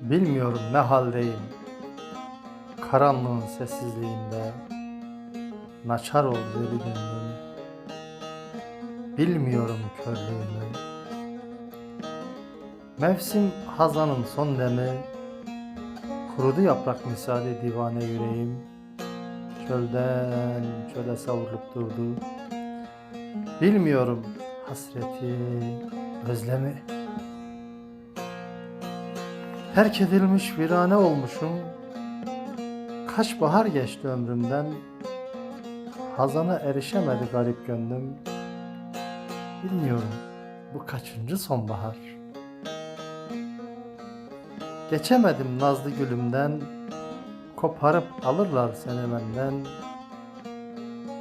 Bilmiyorum ne haldeyim. Karanlığın sessizliğinde naçar oldu bir gönlüm. Bilmiyorum körlüğümü. Mevsim hazanın son demi. Kurudu yaprak misali divane yüreğim. Çölden çöle savrulup durdu. Bilmiyorum hasreti, özlemi. Terk edilmiş virane olmuşum. Kaç bahar geçti ömrümden. Hazana erişemedi garip gönlüm. Bilmiyorum bu kaçıncı sonbahar. Geçemedim nazlı gülümden. Koparıp alırlar seni benden.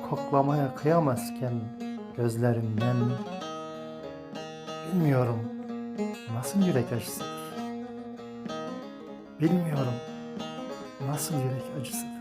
Koklamaya kıyamazken gözlerimden. Bilmiyorum nasıl yürek acısıdır. Bilmiyorum nasıl yürek acısıdır.